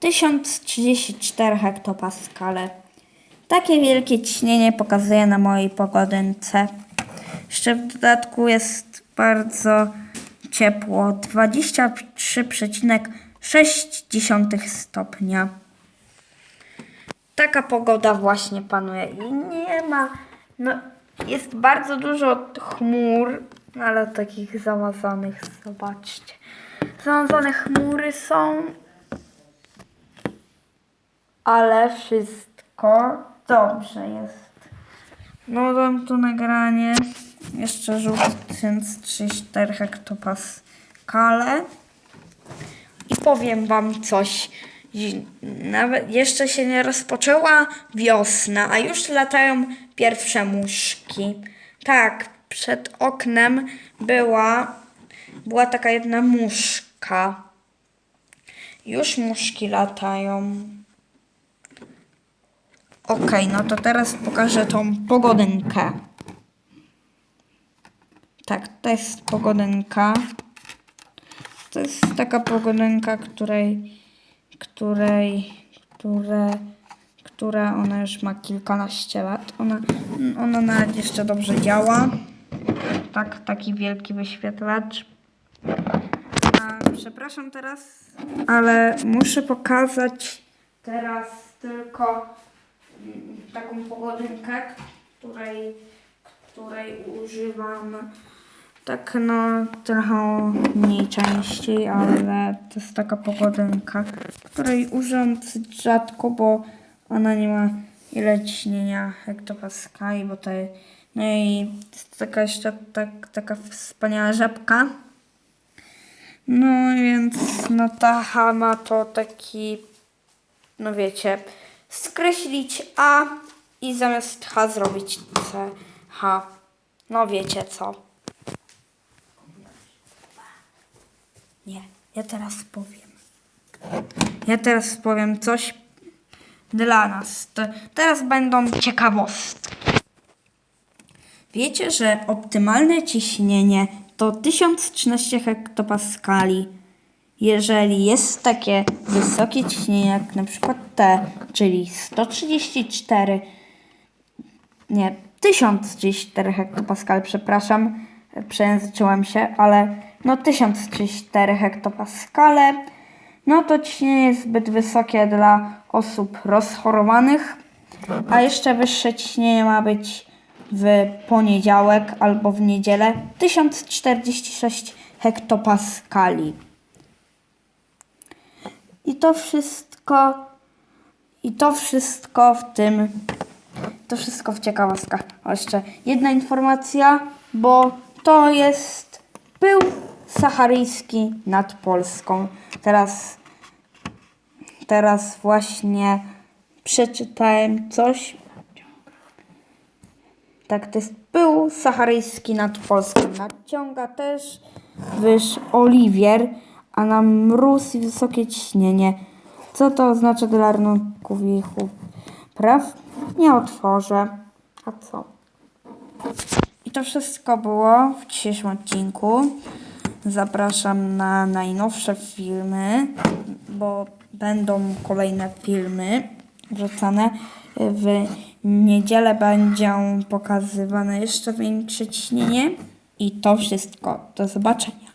1034 hektopaskale. Takie wielkie ciśnienie pokazuje na mojej pogodynce. Jeszcze w dodatku jest bardzo ciepło 23,6 stopnia. Taka pogoda właśnie panuje i nie ma. No, jest bardzo dużo chmur, ale takich zamazanych. Zobaczcie. Zamazane chmury są, ale wszystko dobrze jest. No dam tu nagranie. Jeszcze rzucając 34 hektopaskale. I powiem wam coś. Nawet jeszcze się nie rozpoczęła wiosna, a już latają pierwsze muszki. Tak, przed oknem była, była taka jedna muszka. Już muszki latają. Okej, no to teraz pokażę tą pogodynkę. Tak, to jest pogodynka. To jest taka pogodynka, której, której, które, która ona już ma kilkanaście lat. Ona, ona nawet jeszcze dobrze działa. Tak, taki wielki wyświetlacz. A, przepraszam teraz, ale muszę pokazać teraz tylko taką pogodynkę, której, której używam tak no trochę mniej częściej, ale to jest taka pogodynka, której używam dosyć rzadko, bo ona nie ma ile ciśnienia hektopaskali, bo to no i jest taka jeszcze tak, taka wspaniała żabka. No więc no ta H ma to taki, no wiecie, skreślić A i zamiast H zrobić C. No wiecie co. Nie, ja teraz powiem. Ja teraz powiem coś dla nas. To teraz będą ciekawostki. Wiecie, że optymalne ciśnienie to 1013 hektopaskali. Jeżeli jest takie wysokie ciśnienie jak na przykład T, czyli 134 nie, 1034 hektopaskal, przepraszam, przejęzyczyłem się, ale no 1034 hektopaskale, no to ciśnienie jest zbyt wysokie dla osób rozchorowanych, a jeszcze wyższe ciśnienie ma być w poniedziałek albo w niedzielę 1046 hektopaskali. I to wszystko, i to wszystko w tym to wszystko w ciekawostkach. O, jeszcze jedna informacja, bo to jest pył saharyjski nad Polską. Teraz, teraz właśnie przeczytałem coś. Tak, to jest pył saharyjski nad Polską. Nadciąga też wyż Oliwier, a na mróz i wysokie ciśnienie. Co to oznacza dla rynków i praw? Nie otworzę. A co? I to wszystko było w dzisiejszym odcinku. Zapraszam na najnowsze filmy, bo będą kolejne filmy wrzucane. W niedzielę będzie pokazywane jeszcze większe ciśnienie. I to wszystko. Do zobaczenia.